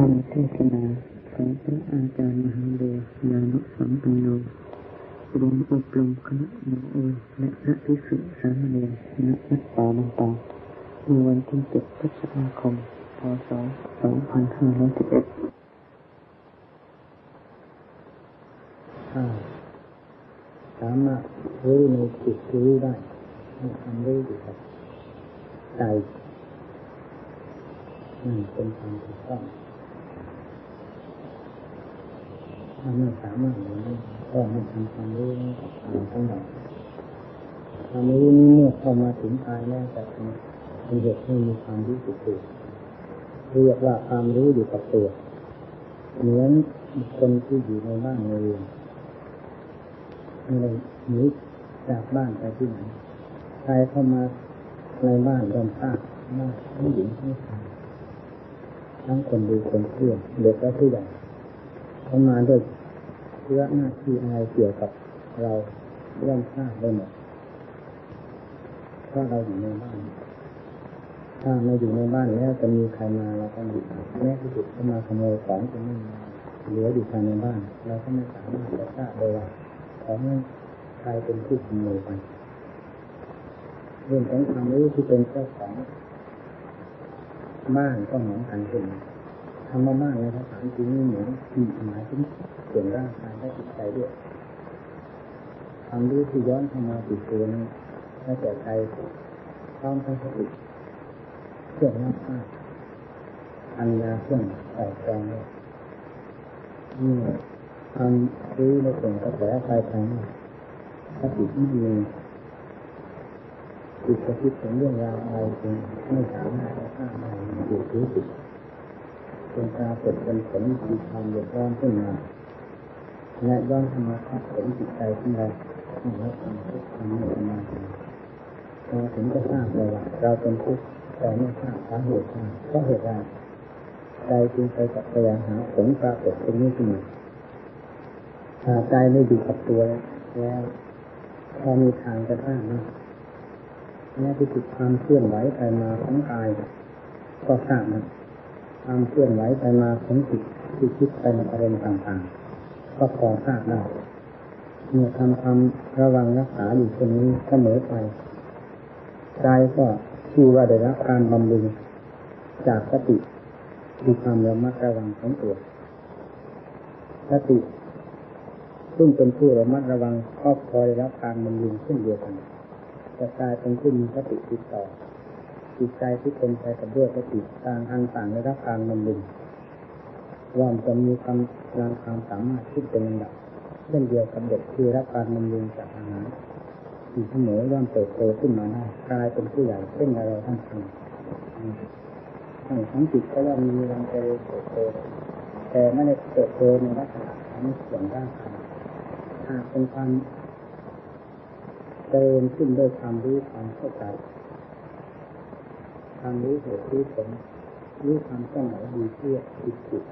ธรรมเทศนาของพระอาจารย์มหาเดชยานุสัมปันโนรวมอบรมคณะโมโอยและพระภิกษุสามเณรณวัดป่าลำปางเมื่อวันที่เจ็ดพฤษภาคม พศสองพันห้าร้อยสิบเอ็ดสามารถรู้ในจิตรู้ได้ให้ความรู้อยู่กับใจนั่นเป็นความถูกต้อง ถ้าไม่สามารถอย่างนี้ก็ไม่ทำความรู้กับกายทั้งหมดความรู้นี้เมื่อเข้ามาถึงกายแล้วจะเป็นเหตุให้มีความรู้สึกตัวเรียกว่าความรู้อยู่กับตัวเหมือนคนที่อยู่ในบ้านในเรือนไม่ได้หนีจากบ้านไปที่ไหนใครเข้ามาในบ้านยอมทราบว่าทั้งหญิงทั้ชายทั้งคนดูคนเชื่อเด็กและผู้ใหญ่เข้ามาด้วย เชื้อหน้าที่อะไรเกี่ยวกับเราย่อมทราบได้หมดเพราเราอยู่ในบ้าน ถ้าไม่อยู่ในบ้านแล้วจะมีใครมาเราก็อยู่แม้ที่สุดเข้ามาขโมยของจะไม่มีเหลืออยู่ภายในบ้านเราก็ไม่สามารถจะทราบได้ว่าของนั้นใครเป็นผู้ขโมยไปเรื่องของความรู้ที่เป็นเจ้าของบ้านก็เหมือนกันเป็นธ รรมะบ้านในภาษาจริงนี่เหมือนที่หมายถึงส่วนร่างกายและจิตใจด้วยความรู้ที่ย้อนเข้ามาติดตัวนั้นให้แก่ใจพร้อมทั้งสติเครื่องรับทราบอัญญาเครื่องแต่แปลงนี่ความรู้ในส่วนกระแสภายทางสติไม่มีจิตจะคิดถึงเรื่องราวอะไรจริงไม่สามารถจะทราบได้อยู่ที่จิต เป็นปรากฏเป็นผลมีความเดือดร้อนขึ้นมาและย้อนเข้ามาทับผลจิตใจของเราให้เราทำทุกข์ทำให้ประมาเราถึงจะทราบเลยว่าเราเป็นทุกข์แต่ไม่ทราบสาเหตุว่าเพราะเหตุใดใจจึงไปกับพยายามหาผลปรากฏตรงนี้ขึ้นมาถ้าใจไม่อยู่กับตัวแล้วพอมีทางจะทราบนะแม้ที่ติดความเคลื่อนไหวไปมาของกายก็ทราบนะ ความเคลื่อนไหวไปมาของจิตที่คิดไปในอารมณ์ต่างๆ ก็พอทราบได้เมื่อทำความระวังรักษาอยู่ตรงนี้เสมอไปใจก็ชื่อว่าได้รับการบำรุงจากสติมีความระมัดระวังของตัวสติซึ่งเป็นผู้ระมัดระวังก็พอได้รับการบำรุงเช่นเดียวกันจะกลายเป็นผู้มีสติติดต่อ จิตใจที่เป็นไปกับด้วยสติต่างอันต่างได้รับการบำรุงย่อมจะมีความรางความสามารถที่เป็นลำดับเช่นเดียวกับเด็กที่รับการบำรุงจากอาหารอยู่เสมอย่อมเติบโตขึ้นมาได้กลายเป็นผู้ใหญ่เช่นเราท่านทั้งทั้งทั้งจิตก็ว่ามีวันเจริญเติบโตแต่ไม่ได้เติบโตในลักษณะของส่วนร่างกายหากเป็นความเดินขึ้นด้วยความรู้ความเข้าใจ ความรู้เหตุรู้ผลรู้ความเคลื่อนไหวดีเพื่อจิตจิต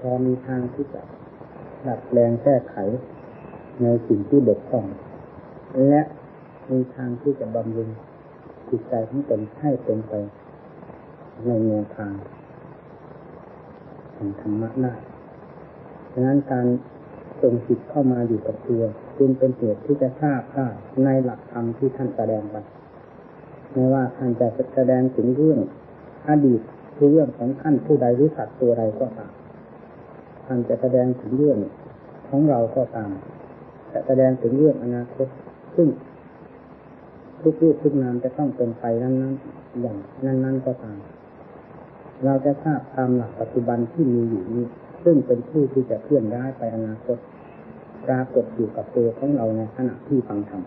พอมีทางที่จะดัดแปลงแก้ไข ในสิ่งที่บกพร่อง และมีทางที่จะบำรุงจิตใจของตนให้เป็นไปในแนวทางแห่งธรรมะได้ฉะนั้นการส่งจิตเข้ามาอยู่กับตัวจึงเป็นเหตุที่จะทราบได้ในหลักธรรมที่ท่านแสดงไป ไม่ว่าท่านจะแสดงถึงเรื่องอดีตคือเรื่องของท่านผู้ใดหรือสัตว์ตัวใดก็ตามท่านจะแสดงถึงเรื่องของเราก็ตามจะแสดงถึงเรื่องอนาคตซึ่งทุกรูปทุกนามจะต้องเป็นไปนั้นนั้นอย่างนั้นนั้นก็ตาม เราจะทราบตามหลักปัจจุบันที่มีอยู่นี้ ซึ่งเป็นผู้ที่จะเคลื่อนย้ายไปอนาคตปรากฏอยู่กับตัวของเราในขณะที่ฟังธรรม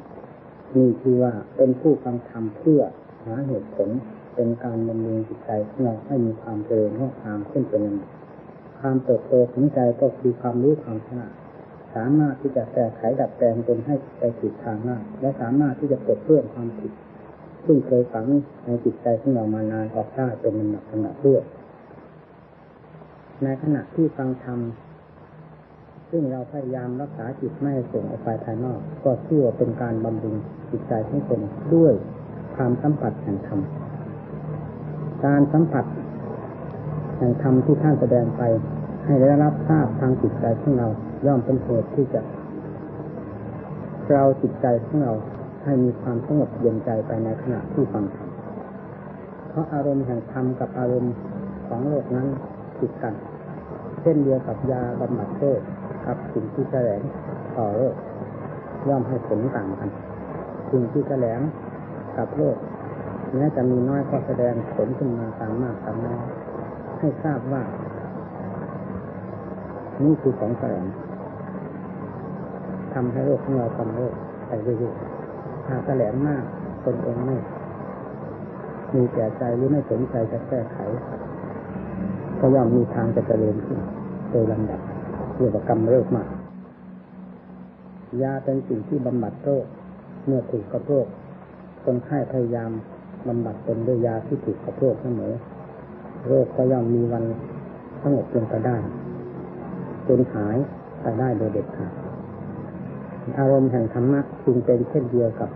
นี่คือว่าเป็นผู้ฟังธรรมเพื่อ หาเหตุผลเป็นการบำรุงจิตใจของเราให้มีความเจริญงอกงามขึ้นเป็นลำดับความเติบโตของใจก็คือความรู้ความฉลาดสามารถที่จะแก้ไขดัดแปลงตนให้ไปถูกทางได้และสามารถที่จะปลดเปลื้องความผิดซึ่งเคยฝังในจิตใจของเรามานานออกได้เป็นลำดับลำดับด้วยในขณะที่ฟังธรรมซึ่งเราพยายามรักษาจิตไม่ให้ส่งออกไปภายนอก ก็เชื่อเป็นการบำรุงจิตใจของตนด้วย ความสัมผัสแห่งธรรม การสัมผัสในห่งธรรมที่ท่านแสดงไป ให้ได้รับทราบทางจิตใจของเรา ย่อมเป็นเหตุที่จะเราจิตใจของเราให้มีความสงบเย็นใจไปในขณะที่ฟังธรรม เพราะอารมณ์แห่งธรรมกับอารมณ์ของโลกนั้นติดกัน เช่นเดียวกับยาบำบัดโรคกับสิ่งที่แสลงต่อโรคย่อมให้ผลต่างกัน สิ่งที่แสลง กับโรคแม้จะมีน้อยก็แสดงผลขึ้นมาตามมากตามน้อยให้ทราบว่า นี่คือของแสลงทำให้โรคของเราทำโรคไปเรื่อยๆถ้าแสลงมากตนเองไม่มีแก่ใจหรือไม่สนใจจะแก้ไขก็ย่อมมีทางจะเจริญขึ้นโดยลำดับเรียกว่ากรรมเริกมาก ยาเป็นสิ่งที่บำบัดโรค เมื่อถูกกับโรค คนไข้พยายามบำบัดตนด้วยยาที่ถูกกับโรคเสมอ โรคก็ย่อมมีวันสงบลงไปได้จนหายไปได้โดยเด็ดขาดอารมณ์แห่งธรรมะจึงเป็นเช่นเดียวกับ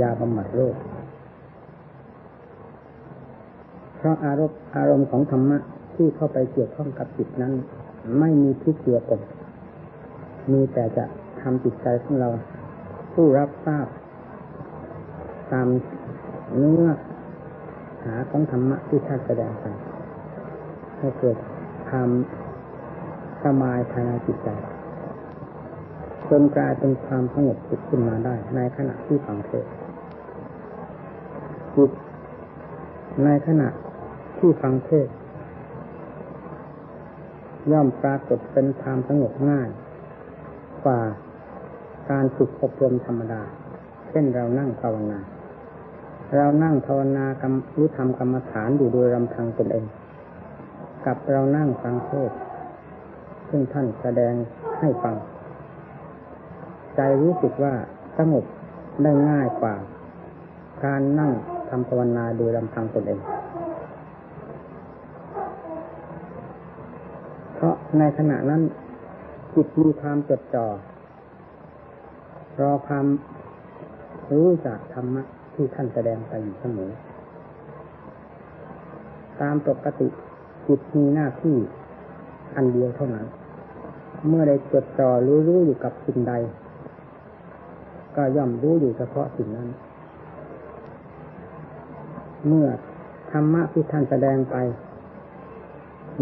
ยาบำบัดโรค เพราะอารมณ์อารมณ์ของธรรมะที่เข้าไปเกี่ยวข้องกับจิตนั้น ไม่มีทุกข์เกี่ยวกับมีแต่จะทำจิตใจของเรา ผู้รับทราบ ตามเนื้อหาของธรรมะที่ท่านแสดงไปให้เกิดความสบายภายในจิตใจจนกลายเป็นความสงบจิตขึ้นมาได้ ในขณะที่ฟังเทศจิตในขณะที่ฟังเทศย่อมปรากฏเป็นความสงบง่าย กว่าการฝึกอบรมธรรมดา เช่นเรานั่งภาวนา เรานั่งภาวนากรรมรู้ทำกรรมฐานอยู่โดยลำพังตนเอง กับเรานั่งฟังเทศ ซึ่งท่านแสดงให้ฟัง ใจรู้สึกว่าสงบได้ง่ายกว่า การนั่งทำภาวนาโดยลำพังตนเอง เพราะในขณะนั้นจิตมีความจดจ่อรอความรู้จากธรรมะ ที่ท่านแสดงไปอยู่เสมอตามปกติจิตมีหน้าที่อันเดียวเท่านั้น เมื่อได้จดจ่อรู้รู้อยู่กับสิ่งใด ก็ย่อมรู้อยู่เฉพาะสิ่งนั้น เมื่อธรรมะที่ท่านแสดงไป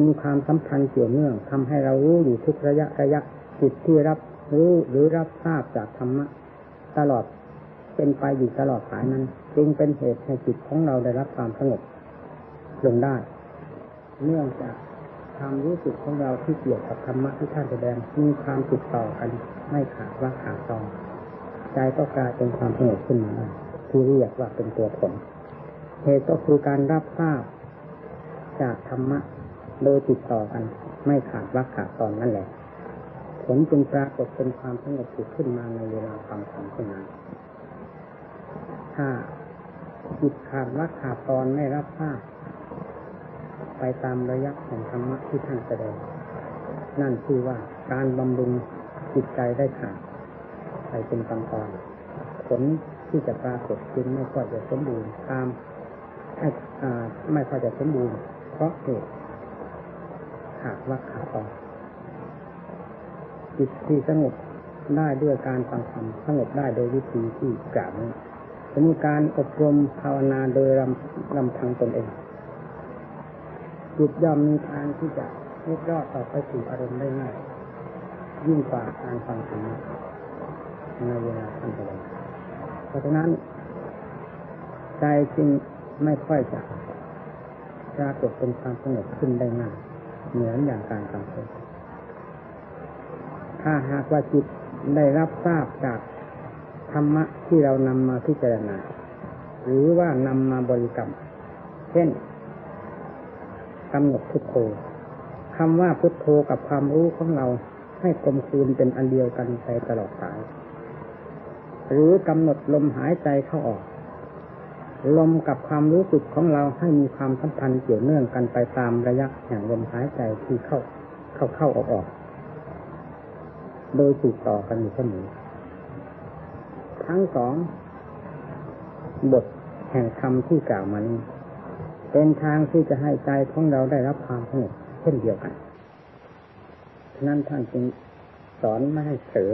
มีความสัมพันธ์เกี่ยวเนื่องทำให้เรารู้อยู่ทุกระยะระยะจิตที่รับรู้หรือรับทราบจากธรรมะ ตลอด เป็นไปอยู่ตลอดสายนั้นจึงเป็นเหตุให้จิตของเราได้รับความสงบลงได้ เนื่องจากความรู้สึกของเราที่เกี่ยวกับธรรมะที่ท่านแสดงมีความติดต่อกันไม่ขาดว่าขาดตอนใจก็กลายเป็นความสงบขึ้นมาที่เรียกว่าเป็นตัวผลเหตุก็คือการรับทราบจากธรรมะโดยติดต่อกัน ไม่ขาดว่าขาดตอนนั่นแหละผลจึงปรากฏเป็นความสงบสุขขึ้นมาในเวลาฟังธรรมเช่นนั้น ถ้าจิตขาดว่าขาดตอนไม่รับทราบไปตามระยะของธรรมะที่ท่านแสดง นั่นคือว่าการบำรุงจิตใจได้ขาดไปเป็นตอนตอนผลที่จะปรากฏจึงไม่ค่อยจะสมบูรณ์ตามไม่ค่อยจะสมบูรณ์ เพราะเหตุขาดว่าขาดตอนจิตที่สงบได้ด้วยการฟังธรรมสงบได้โดยวิธีที่กล่าวนี้ จะมีการอบรมภาวนาโดยลำลำพังตนเองจิตย่อมมีทางที่จะลุกรอดต่อไปสู่อารมณ์ได้ง่ายยิ่งกว่าการฟังธรรมในเวลาท่านแสดงเพราะฉะนั้น ใจจึงไม่ค่อยจะปรากฏเป็นความสงบขึ้นได้ง่ายเหมือนอย่างการฟังเทศถ้าหากว่าจิตได้รับทราบจาก ธรรมะที่เรานำมาพิจารณา หรือว่านำมาบริกรรม เช่นกำหนดพุทโธคำว่าพุทโธกับความรู้ของเราให้กลมคืนเป็นอันเดียวกันไปตลอดสาย หรือกำหนดลมหายใจเข้าออก ลมกับความรู้สึกของเราให้มีความสัมพันธ์เกี่ยวเนื่องกันไปตามระยะแห่งลมหายใจที่เข้าเข้าเข้าออกออก โดยติดต่อกันอยู่เสมอ ทั้งสอง บทแห่งคำที่กล่าวมานี้เป็นทางที่จะให้ใจของเราได้รับความสงบเช่นเดียวกันนั้นท่านจึงสอนไม่ให้เผลอ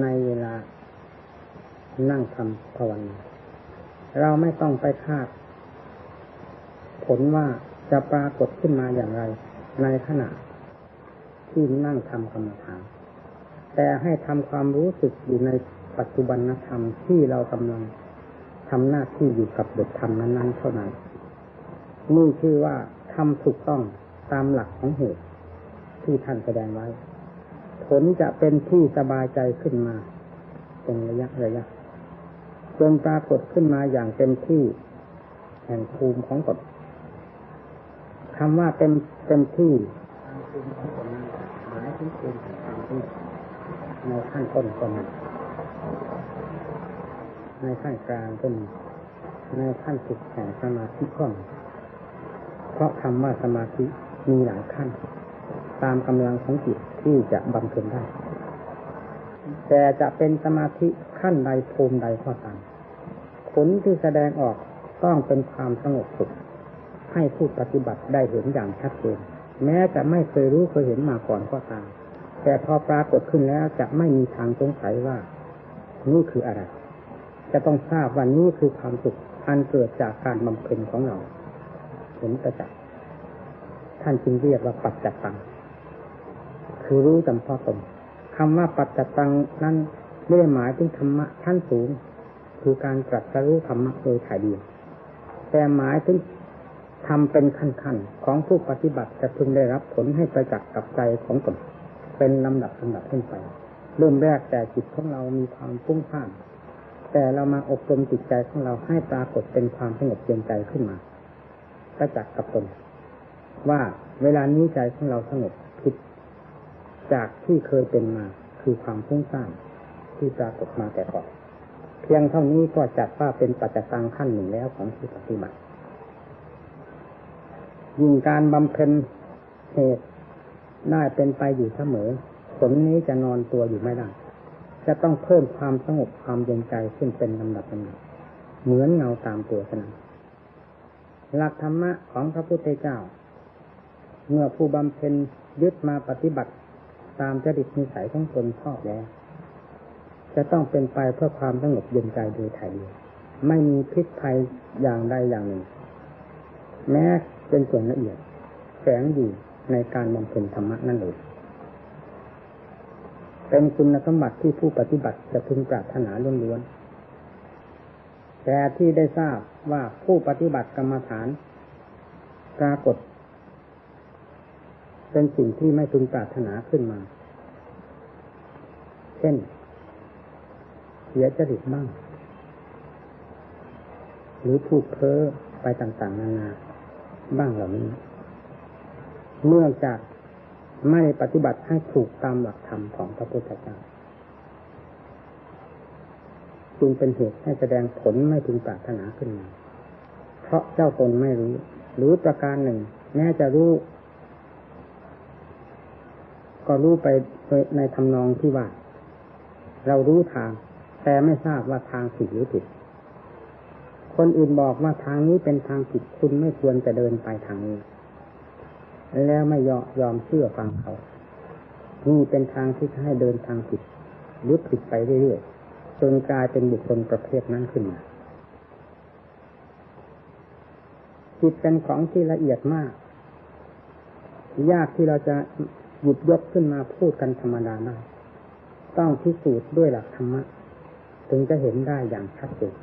ในเวลา นั่งทำภาวนาเราไม่ต้องไปคาด ผลว่าจะปรากฏขึ้นมาอย่างไร ในขณะ ที่นั่งทำกรรมฐานแต่ให้ทำความรู้สึกอยู่ใน ปัจจุบันธรรมที่เรากำลังทำหน้าที่อยู่กับบทธรรมนั้นๆเท่านั้นนี่คือว่าทำถูกต้องตามหลักของเหตุ ที่ท่านแสดงไว้ ผลจะเป็นที่สบายใจขึ้นมา เป็นระยะระยะจนปรากฏขึ้นมาอย่างเต็มที่ แห่งภูมิของตนคำว่าเต็มเต็มที่ภูมิของตนนั้นหมายถึงภูมิแห่งความที่ในขั้นต้นก็มี ในขั้นกลางก็มีในขั้นสุดแห่งสมาธิก็มีเพราะคำว่าสมาธิมีหลายขั้น ตามกำลังของจิตที่จะบำเพ็ญได้ แต่จะเป็นสมาธิขั้นใดภูมิใดก็ตามผลที่แสดงออกต้องเป็นความสงบสุขให้ผู้ปฏิบัติได้เห็นอย่างชัดเจนแม้จะไม่เคยรู้เคยเห็นมาก่อนก็ตาม แต่พอปรากฏขึ้นแล้วจะไม่มีทางสงสัยว่า นี่คืออะไร จะต้องทราบว่านี่คือความสุขอันเกิดจากการบำเพ็ญของเราเห็นประจักษ์ท่านจึงเรียกว่าปัจจัตัง คือรู้จำพาะตนคำว่าปัจจัตังนั้นไม่ได้หมายถึงธรรมะชั้นสูง คือการตรัสรู้ธรรมะโดยถ่ายเดียวแต่หมายถึงทำเป็นขั้นๆของผู้ปฏิบัติจะพึงได้รับผลให้ประจักษ์กับใจของตนเป็นลำดับลำดับขึ้นไป เริ่มแรกแต่จิตของเรามีความฟุ้งซ่านแต่เรามาอบรมจิตใจของเราให้ปรากฏเป็นความสงบเย็นใจขึ้นมาประจักษ์กับตน ว่าเวลานี้ใจของเราสงบผิดจากที่เคยเป็นมาคือความฟุ้งซ่านที่ปรากฏมาแต่ก่อนเพียงเท่านี้ก็จัดว่าเป็นปัจจตังขั้นหนึ่งแล้วของผู้ปฏิบัติยิ่งการบำเพ็ญเหตุได้เป็นไปอยู่เสมอ ผลนี้จะนอนตัวอยู่ไม่ได้ จะต้องเพิ่มความสงบความเย็นใจขึ้นเป็นลำดับลำดับเหมือนเงาตามตัวสนามหลักธรรมะของพระพุทธเจ้า เมื่อผู้บำเพ็ญยึดมาปฏิบัติตามจริตนิสัยของตนชอบแล้ว จะต้องเป็นไปเพื่อความสงบเย็นใจโดยถ่ายเดียวไม่มีพิษภัยอย่างใดอย่างหนึ่ง แม้เป็นส่วนละเอียดแฝงอยู่ในการบำเพ็ญธรรมะนั่นเอง เป็นคุณสมบัติที่ผู้ปฏิบัติจะพึงปรารถนาล้วนๆแต่ที่ได้ทราบว่าผู้ปฏิบัติกรรมฐานปรากฏ เป็นสิ่งที่ไม่พึงปรารถนาขึ้นมา เช่น เสียจริตบ้าง หรือพูดเพ้อไปต่างๆนานาบ้างเหล่านี้ เมื่อจาก ไม่ปฏิบัติให้ถูกตามหลักธรรมของพระพุทธเจ้าจึงเป็นเหตุให้แสดงผลไม่ถึงปรารถนาขึ้นมา เพราะเจ้าตนไม่รู้ หรือประการหนึ่ง แม้จะรู้ ก็รู้ไปในทำนองที่ว่า เรารู้ทาง แต่ไม่ทราบว่าทางผิดหรือผิด คนอื่นบอกว่าทางนี้เป็นทางผิดคุณไม่ควรจะเดินไปทางนี้ แล้วไม่ยอมยอมเชื่อฟังเขานี่เป็นทางที่ให้เดินทางผิดหรือผิดไปเรื่อยๆจนกลายเป็นบุคคลประเภทนั้นขึ้นมาจิตเป็นของที่ละเอียดมาก ยากที่เราจะหยุดยกขึ้นมาพูดกันธรรมดาได้ต้องพิสูจน์ด้วยหลักธรรมะ ถึงจะเห็นได้อย่างชัดเจน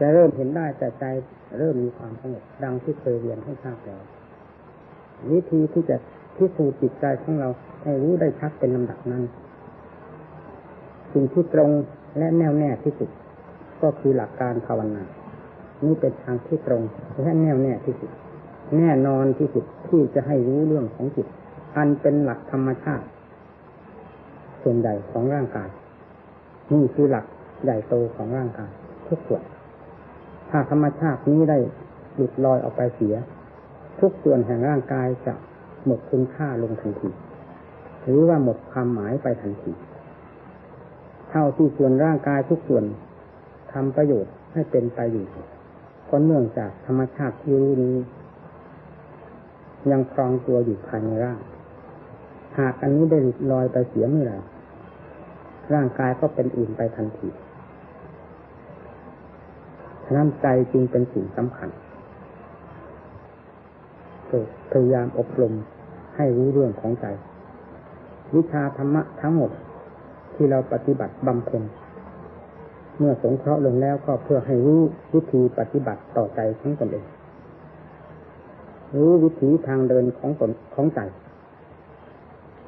จะเริ่มเห็นได้แต่ใจเริ่มมีความสงบดังที่เคยเรียนให้ทราบแล้ว วิธีที่จะพิสูจน์จิตใจของเราให้รู้ได้ชัดเป็นลำดับนั้น สิ่งที่ตรงและแน่วแน่ที่สุด ก็คือหลักการภาวนานี่เป็นทางที่ตรงและแน่วแน่ที่สุด แน่นอนที่สุดที่จะให้รู้เรื่องของจิต อันเป็นหลักธรรมชาติ ส่วนใหญ่ของร่างกายนี่คือหลักใหญ่โตของร่างกายทุกส่วนถ้าธรรมชาตินี้ได้หลุดลอยออกไปเสีย ทุกส่วนแห่งร่างกายจะหมดคุณค่าลงทันทีหรือว่าหมดความหมายไปทันทีเท่าที่ส่วนร่างกายทุกส่วนทำประโยชน์ให้เป็นไปอยู่ก็เนื่องจากธรรมชาติที่รู้นี้ ยังครองตัวอยู่ภายในร่าง หากอันนี้ได้หลุดลอยไปเสียเมื่อไหร่ร่างกายก็เป็นอื่นไปทันทีฉะนั้นใจจึงเป็นสิ่งสำคัญ พยายามอบรมให้รู้เรื่องของใจ วิชาธรรมะทั้งหมดที่เราปฏิบัติบำเพ็ญเมื่อสงเคราะห์ลงแล้วก็เพื่อให้รู้วิธีปฏิบัติต่อใจของตนเองรู้วิธีทางเดินของตนของใจ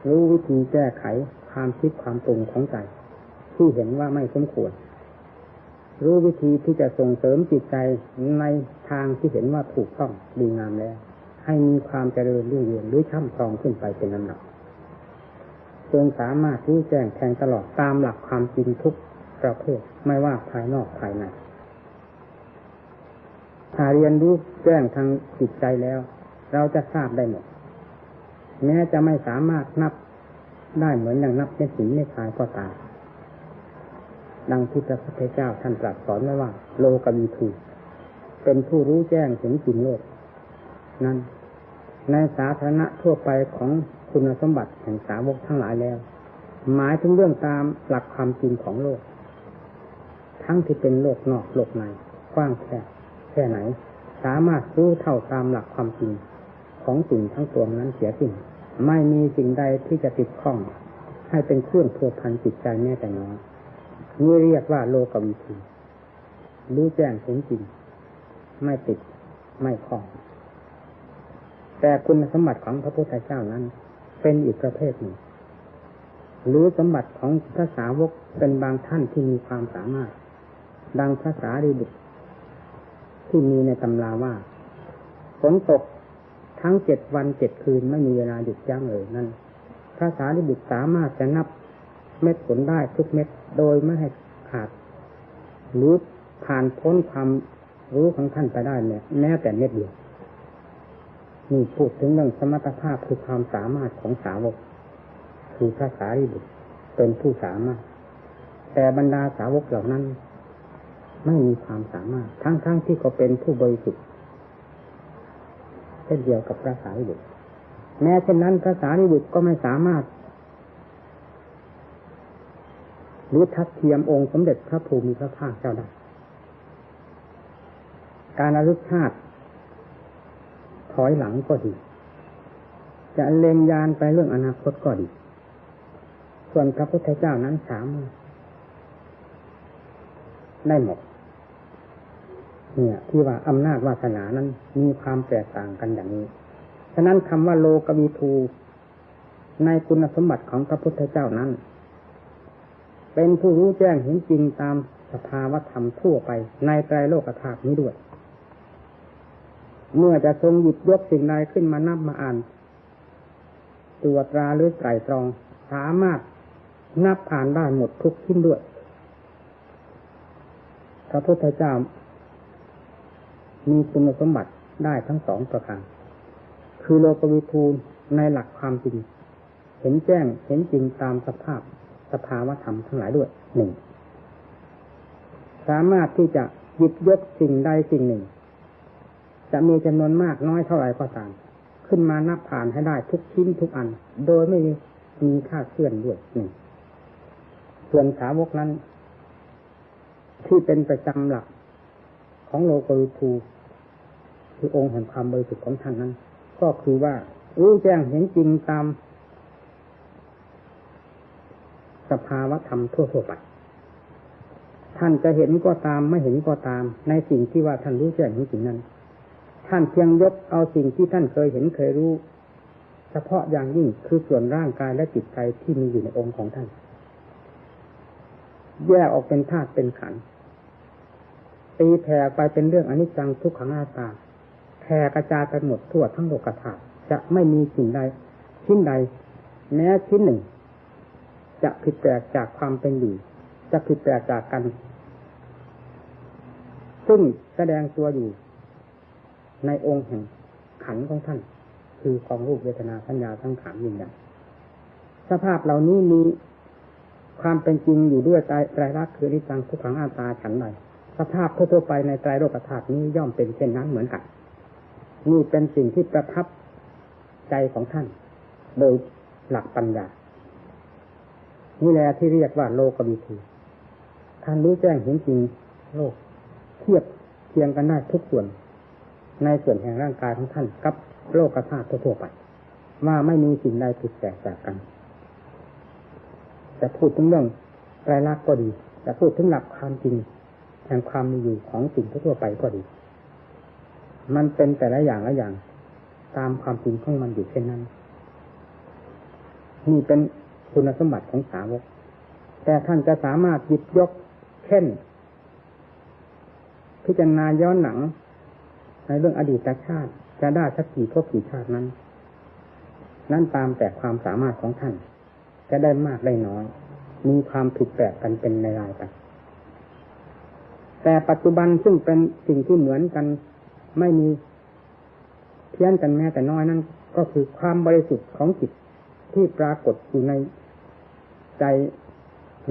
รู้วิธีแก้ไขความคิดความปรุงของใจ ที่เห็นว่าไม่สมควร รู้วิธีที่จะส่งเสริมจิตใจในทางที่เห็นว่าถูกต้องดีงามแล้ว ให้มีความเจริญรุ่งเรืองหรือช่ำชองขึ้นไปเป็นลำดับจนสามารถรู้แจ้งแทงตลอดตามหลักความจริงทุกประเภทไม่ว่าภายนอกภายในถ้าเรียนรู้แจ้งทางจิตใจแล้ว เราจะทราบได้หมดแม้จะไม่สามารถนับได้เหมือนอย่างนับในสีในชายก็ตามดังที่พระพุทธเจ้าท่านตรัสสอนไว้ว่า โลกวีทูเป็นผู้รู้แจ้งถึงจริงโลก นั้น ในสาธารณะทั่วไปของคุณสมบัติแห่งสาวกทั้งหลายแล้ว หมายถึงเรื่องตามหลักความจริงของโลก ทั้งที่เป็นโลกนอกโลกในกว้างแค่แค่ไหน สามารถรู้เท่าตามหลักความจริงของสิ่งทั้งปวงนั้นเสียสิ่งไม่มีสิ่งใดที่จะติดข้อง ให้เป็นเครื่องพัวพันจิตใจแม้แต่น้อยนี่เรียกว่าโลกวิธีรู้แจ้งถึงจริง ไม่ติด ไม่คล้อง แต่คุณสมบัติของพระพุทธเจ้านั้น เป็นอีกประเภทหนึ่ง หรือสมบัติของพระสาวกเป็นบางท่านที่มีความสามารถ ดังภาษาดีบุตรที่มีในตำราว่าฝนตกทั้งเจ็ดวันเจ็ดคืนไม่มีเวลาหยุดยั้งเลยนั่นภาษาดิบุตรสามารถจะนับเม็ดฝนได้ทุกเม็ดโดยไม่ให้ขาดหรือผ่านพ้นความรู้ของท่านไปได้เนี่ยแม้แต่เม็ดเดียว นี่พูดถึงเรื่องสมรรถภาพคือความสามารถของสาวก คือพระสารีบุตรเป็นผู้สามารถ แต่บรรดาสาวกเหล่านั้น ไม่มีความสามารถ ทั้งๆทที่ก็เป็นผู้บริสุทธิ์เช่นเดียวกับพระสารีบุตร แม้เช่นนั้นพระสารีบุตรก็ไม่สามารถรือทัดเทียมองค์สมเด็จพระภูมิพระภาคเจ้าได้การอรุชาติ อยหลังก็ดี จะเล็งยานไปเรื่องอนาคตก็ดี ส่วนพระพุทธเจ้านั้นสามารถได้หมด เนี่ย ที่ว่าอำนาจวาสนานั้นมีความแตกต่างกันอย่างนี้ ฉะนั้นคำว่าโลกวีทูในคุณสมบัติของพระพุทธเจ้านั้น เป็นผู้รู้แจ้งเห็นจริงตามสภาวธรรมทั่วไปในไตรโลกธาตุนี้ด้วย เมื่อจะทรงหยิบยกสิ่งใดขึ้นมานับมาอ่าน ตรวจตราหรือไตรตรอง สามารถนับอ่านได้หมดทุกชิ้นด้วย พระพุทธเจ้า มีคุณสมบัติได้ทั้งสองประการคือโลกวิทูในหลักความจริง เห็นแจ้งเห็นจริงตามสภาพสภาวธรรมทั้งหลายด้วยหนึ่งสามารถที่จะหยิบยกสิ่งใดสิ่งหนึ่ง จะมีจำนวนมากน้อยเท่าไหร่ก็ตาม ขึ้นมานับผ่านให้ได้ทุกชิ้นทุกอัน โดยไม่มีค่าเคลื่อนด้วยหนึ่งส่วนสาวกนั้น ที่เป็นประจำหลักของโลกุทูคือองค์แห่งความบริสุทธิ์ของท่านนั้น ก็คือว่ารู้แจ้งเห็นจริงตามสภาวะธรรมทั่วๆไป ท่านจะเห็นก็ตามไม่เห็นก็ตาม ในสิ่งที่ว่าท่านรู้แจ้งเห็นจริงนั้น ท่านเพียงยกเอาสิ่งที่ท่านเคยเห็นเคยรู้ เฉพาะอย่างยิ่งคือส่วนร่างกายและจิตใจที่มีอยู่ในองค์ของท่าน แยกออกเป็นธาตุเป็นขันธ์ตีแผ่ไปเป็นเรื่องอนิจจังทุกขังอาตาแผ่กระจายไปหมดทั่วทั้งโลกธาตุจะไม่มีสิ่งใดชิ้นใด แม้ชิ้นหนึ่ง จะผิดแปลกจากความเป็นอยู่จะผิดแปลกจากกัน ซึ่งแสดงตัวอยู่ ในองค์แห่งขันของท่าน คือกองรูปเวทนาสัญญาทั้งขันยินยันสภาพเหล่านี้มีความเป็นจริงอยู่ด้วยใจไตรลักษณ์คือนิจังทุกขังอาตาฉันใดสสภาพทั่วไปในใจโลกธาตุนี้ย่อมเป็นเช่นนั้นเหมือนกันนี่เป็นสิ่งที่ประทับใจของท่าน โดยหลักปัญญา นี่แหละที่เรียกว่าโลกวิถีท่านรู้แจ้งเห็นจริงโลก เทียบเทียงกันได้ทุกส่วน ในส่วนแห่งร่างกายของท่านกับโลกธาตุทั่วไป ว่าไม่มีสิ่งใดผิดแตกจากกันแต่พูดถึงเรื่องไตรลักษณ์ก็ดีแต่พูดถึงหลักความจริงแห่งความมีอยู่ของสิ่งทั่วไปก็ดี มันเป็นแต่ละอย่างละอย่าง ตามความจริงของมันอยู่เช่นนั้นนี่เป็นคุณสมบัติของสาวก แต่ท่านจะสามารถหยิบยก เช่น พิจารณาย้อนหนัง ในเรื่องอดีตชาติ จะได้สักกี่พบกี่ชาตินั้น นั่นตามแต่ความสามารถของท่าน จะได้มากได้น้อย มีความผิดแปลกกันเป็นในรายกัน แต่ปัจจุบันซึ่งเป็นสิ่งที่เหมือนกันไม่มีเพี้ยนกันแม้แต่น้อยนั่นก็คือความบริสุทธิ์ของจิตที่ปรากฏอยู่ในใจ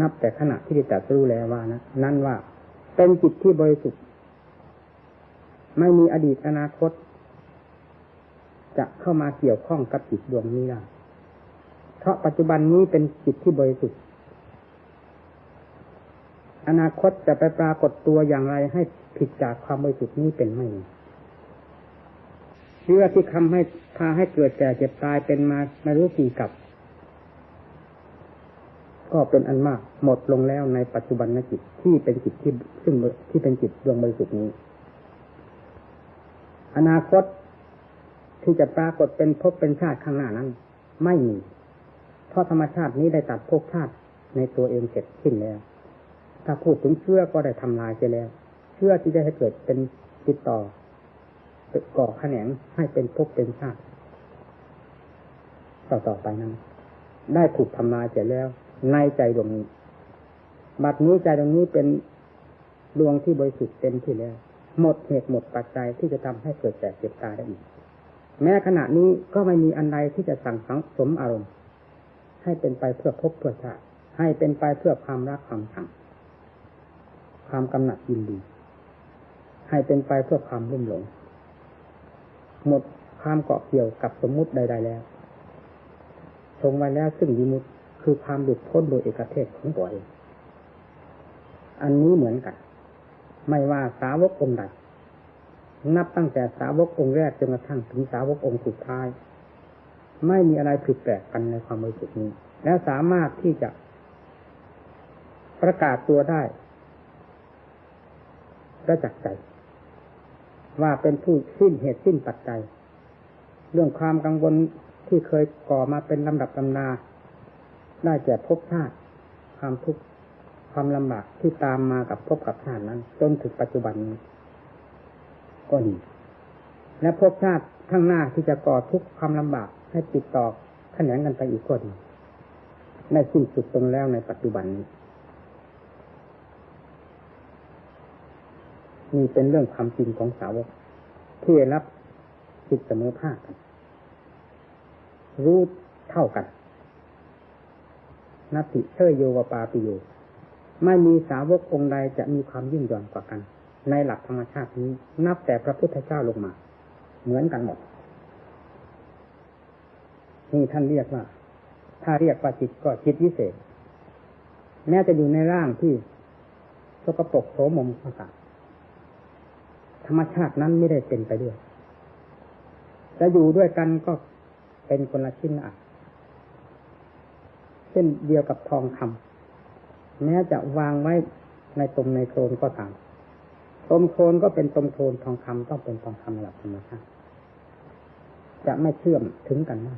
นับแต่ขณะที่ได้ตรัสรู้แล้วว่านะนั่นว่าเป็นจิตที่บริสุทธิ์ ไม่มีอดีตอนาคต จะเข้ามาเกี่ยวข้องกับจิตดวงนี้ได้เพราะปัจจุบันนี้เป็นจิตที่บริสุทธิ์ อนาคตจะไปปรากฏตัวอย่างไรให้ผิดจากความบริสุทธิ์นี้เป็นไม่มีเชื่อที่ทำให้พาให้เกิดแก่เจ็บตายเป็นมาไม่รู้กี่กับ ก็เป็นอันมากหมดลงแล้วในปัจจุบันนจิตที่เป็นจิตที่ซึ่งที่เป็นจิตดวงบริสุทธิ์นี้ อนาคตที่จะปรากฏเป็นภพเป็นชาติข้างหน้านั้น ไม่มี เพราะธรรมชาตินี้ได้ตัดภพชาติในตัวเองเสร็จสิ้นแล้ว ถ้าพูดถึงเชื่อก็ได้ทำลายไปแล้ว เชื่อที่จะให้เกิดเป็นติดต่อก่อแขนงให้เป็นภพเป็นชาติ ต่อต่อไปนั้น ได้ถูกทำลายเสร็จแล้ว ในใจดวงนี้ บัดนี้ใจดวงนี้เป็นดวงที่บริสุทธิ์เต็มที่แล้ว หมดเหตุหมดปัจจัยที่จะทำให้เกิดแก่เจ็บตายได้อีก แม้ขณะนี้ก็ไม่มีอันใดที่จะสั่งสังสมอารมณ์ ให้เป็นไปเพื่อพบเพื่อชาติให้เป็นไปเพื่อความรักความชังความกำหนัดยินดี ให้เป็นไปเพื่อความรุ่มหลง หมดความเกาะเกี่ยวกับสมมุติใด ๆ แล้วทรงไว้แล้วซึ่งวิมุตคือความหลุดพ้นโดยเอกเทศของตัวเองอันนี้เหมือนกัน ไม่ว่าสาวกองค์ใดนับตั้งแต่สาวกองค์แรกจนกระทั่งถึงสาวกองค์สุดท้าย ไม่มีอะไรผิดแปลกกันในความบริสุทธิ์นี้ และสามารถที่จะประกาศตัวได้ประจักษ์ใจ ว่าเป็นผู้สิ้นเหตุสิ้นปัจจัย เรื่องความกังวลที่เคยก่อมาเป็นลำดับตำนา ได้แก่ภพชาติความทุกข์ ความลำบากที่ตามมากับภพกับชาตินั้นจนถึงปัจจุบันนี้ก็ดีและภพชาติข้างหน้าที่จะก่อทุกความลำบากให้ติดต่อขนงกันไปอีกก็ดีในสิ้นสุดตรงแล้วในปัจจุบันนี้นี่เป็นเรื่องความจริงของสาวกที่รับจิตเสมอภาคกัน รู้เท่ากันนัตติเชยโยวปาปิโย ไม่มีสาวกองค์ใดจะมีความยิ่งย่อนกว่ากัน ในหลักธรรมชาตินี้ นับแต่พระพุทธเจ้าลงมา เหมือนกันหมดนี่ท่านเรียกว่า ถ้าเรียกว่าจิตก็จิตวิเศษ แม้จะอยู่ในร่างที่สกปรกโสมมต่างธรรมชาตินั้นไม่ได้เป็นไปด้วย จะอยู่ด้วยกันก็เป็นคนละชิ้นอะเช่นเดียวกับทองคำ แม้จะวางไว้ในตมในโคลนก็ตามตมโคลนก็เป็นตมโคลนทองคำต้องเป็นทองคำหลักธรรมชาติจะไม่เชื่อมถึงกันได้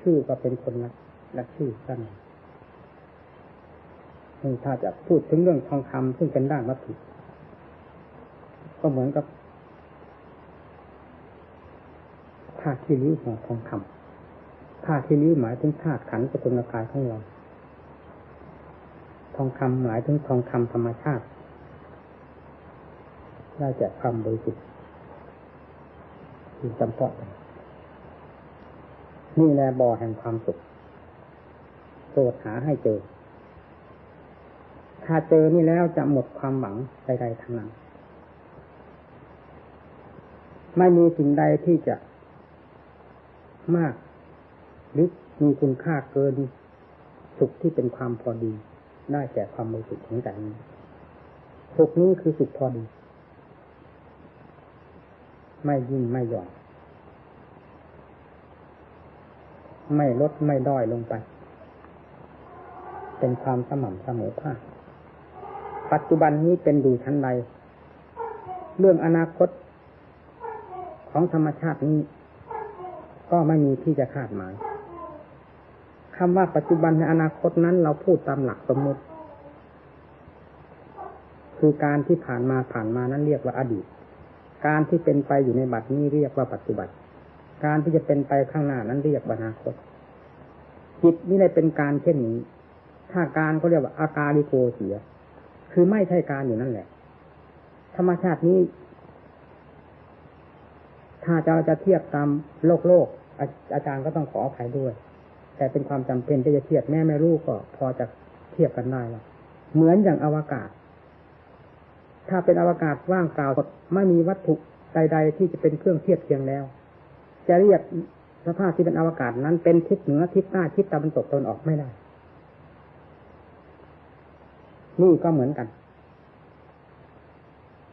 ชื่อก็เป็นคนละละชื่อกันนี่ถ้าจะพูดถึงเรื่องทองคำซึ่งเป็นด้านวัตถุก็เหมือนกับผ้าที่ริ้วห่อทองคำผ้าที่ริ้วหมายถึงธาตุขันธ์สกุลกายของเรา ทองคำหมายถึงทองคำธรรมชาติ ได้จากความบริสุทธิ์ที่จำเพาะนี่แหละบ่อแห่งความสุขโปรดหาให้เจอ ถ้าเจอนี่แล้วจะหมดความหวังใดๆทั้งนั้น ไม่มีสิ่งใดที่จะมากหรือมีคุณค่าเกินสุขที่เป็นความพอดี ได้แก่ความบริสุทธิ์ของใจนี้สุขนี้คือสุขพอดี ไม่ยิ่งไม่หย่อน ไม่ลดไม่ด้อยลงไป เป็นความสม่ำเสมอภาคปัจจุบันนี้เป็นดูชั้นใด เรื่องอนาคตของธรรมชาตินี้ ก็ไม่มีที่จะคาดหมาย คำว่าปัจจุบันในอนาคตนั้นเราพูดตามหลักสมมติ คือการที่ผ่านมาผ่านมานั้นเรียกว่าอดีต การที่เป็นไปอยู่ในบัดนี้เรียกว่าปัจจุบัน การที่จะเป็นไปข้างหน้านั้นเรียกว่าอนาคต จิตนี่เลยเป็นการเช่นนี้ ถ้าการก็เรียกว่าอาการิโกเสีย คือไม่ใช่การอยู่นั่นแหละ ธรรมชาตินี้ ถ้าจะจะเทียบตามโลกโลกอาอาจารย์ก็ต้องขออภัยด้วย แต่เป็นความจำเป็นที่จะเทียบแม่ไม่รู้ก็พอจะเทียบกันได้ล้วเหมือนอย่างอวกาศ ถ้าเป็นอวกาศว่างเปล่าไม่มีวัตถุใด ๆ ที่จะเป็นเครื่องเทียบเทียงแล้ว จะเรียกสภาพที่เป็นอวกาศนั้นเป็นทิศเหนือทิศใต้ทิศตะวันตกตะวันออกไม่ได้ นี่ก็เหมือนกัน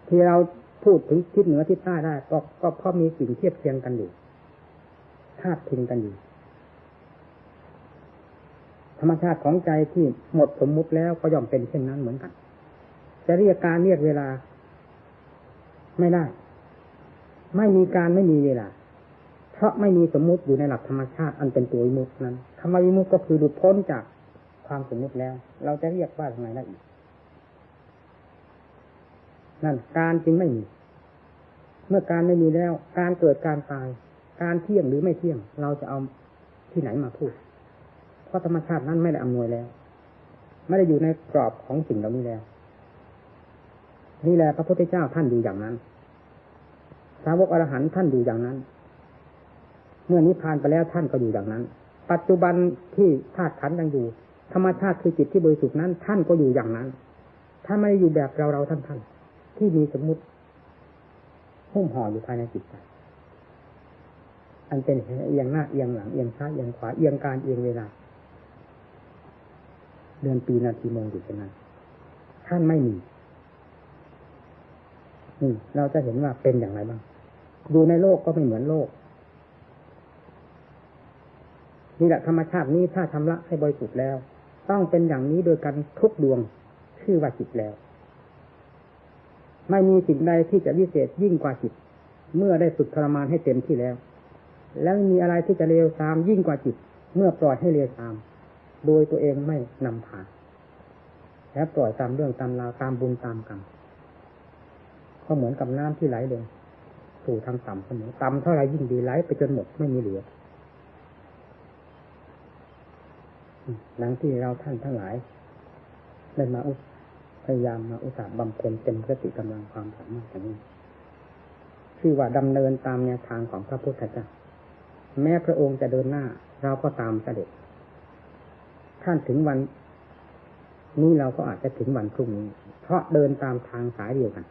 ที่เราพูดถึงทิศเหนือทิศใต้ได้ ก็ก็เพราะมีสิ่งเทียบเทียงกันอยู่ธาตุพิงกันอยู่ ธรรมชาติของใจที่หมดสมมุติแล้วก็ย่อมเป็นเช่นนั้นเหมือนกัน จะเรียกการเรียกเวลา ไม่ได้ ไม่มีการไม่มีเวลา เพราะไม่มีสมมุติอยู่ในหลักธรรมชาติอันเป็นตัววิมุตินั้นคำว่าวิมุตก็คือหลุดพ้นจากความสมมุติแล้ว เราจะเรียกว่าทำไมได้อีก นั่นการจึงไม่มี เมื่อการไม่มีแล้ว การเกิดการตาย การเที่ยงหรือไม่เที่ยง เราจะเอาที่ไหนมาพูด เพราะธรรมชาตินั้นไม่ได้อำนวยแล้ว ไม่ได้อยู่ในกรอบของสิ่งเหล่านี้แล้ว นี่แหละพระพุทธเจ้าท่านอยู่อย่างนั้น สาวกอรหันต์ท่านอยู่อย่างนั้น เมื่อนิพพานไปแล้วท่านก็อยู่อย่างนั้น ปัจจุบันที่ธาตุขันยังอยู่ ธรรมชาติคือจิตที่บริสุทธิ์นั้น ท่านก็อยู่อย่างนั้นถ้าไม่ได้อยู่แบบเราเราท่านท่านที่มีสมมุติหุ้มห่ออยู่ภายในจิตใจอันเป็นเอียงหน้าเอียงหลังเอียงซ้ายเอียงขวาเอียงการเอียงเวลา เดือนปีนาทีโมงอยู่เช่นนั้นท่านไม่มีนี่เราจะเห็นว่าเป็นอย่างไรบ้าง ดูในโลกก็ไม่เหมือนโลก นี่แหละธรรมชาตินี้ถ้าทำละให้บริสุทธิ์แล้ว ต้องเป็นอย่างนี้โดยกันทุกดวงชื่อว่าจิตแล้ว ไม่มีสิ่งใดที่จะวิเศษยิ่งกว่าจิต เมื่อได้ฝึกทรมานให้เต็มที่แล้ว แล้วมีอะไรที่จะเลวตามยิ่งกว่าจิต เมื่อปล่อยให้เลวตาม โดยตัวเองไม่นำผ่านและปล่อยตามเรื่องตามราวตามบุญตามกรรมก็เหมือนกับน้ำที่ไหลลงสู่ทางต่ำเสมอต่ำเท่าไรยิ่งดีไหลไปจนหมดไม่มีเหลือหลังที่เราท่านทั้งหลายได้มาอุพยายามมาอุตส่าห์บำเพ็ญเต็มสติกำลังความสามารถอย่างนี้ชื่อว่าดำเนินตามแนวทางของพระพุทธเจ้าแม้พระองค์จะเดินหน้า เราก็ตามเสด็จ ท่านถึงวันนี้เราก็อาจจะถึงวันพรุ่งนี้ เพราะเดินตามทางสายเดียวกัน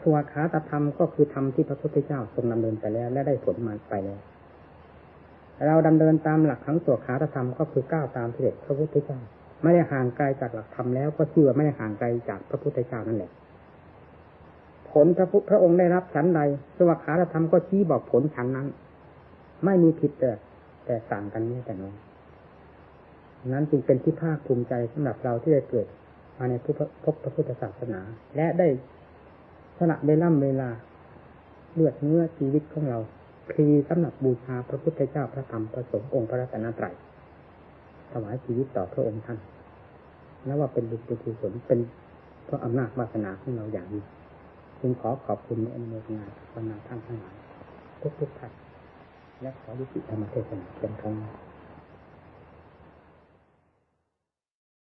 สวขาตธรรมก็คือธรรมที่พระพุทธเจ้าทรงดำเนินไปแล้ว และได้ผลมาไปแล้ว เราดำเนินตามหลักของสวขาตธรรมก็คือก้าวตามเสด็จพระพุทธเจ้า ไม่ได้ห่างไกลจากหลักธรรมแล้ว ก็ชื่อว่าไม่ได้ห่างไกลจากพระพุทธเจ้านั่นแหละ ผลพระพุทธพระองค์ได้รับชั้นใดสวขาตธรรมก็ชี้บอกผลชั้นนั้น ไม่มีผิดแต่แต่ต่างกันนี่แต่น้อย นั้นจึงเป็นที่ภาคภูมิใจสำหรับเราที่ได้เกิดมาในพบพระพุทธศาสนา และได้สละเวล่ำเวลาเลือดเนื้อชีวิตของเราพลีสำหรับบูชาพระพุทธเจ้าพระธรรมพระสงฆ์องค์พระรัตนตรัยถวายชีวิตต่อพระองค์ท่านนับว่าเป็นบุญเป็นกุศลเป็นเพราะอำนาจวาสนาของเราอย่างนี้จึงขอขอบคุณในอนุโมทนาบรรดาท่านทั้งหลายทุกทุกท่านและขอยุติธรรมเทศนาเป็นครั้ง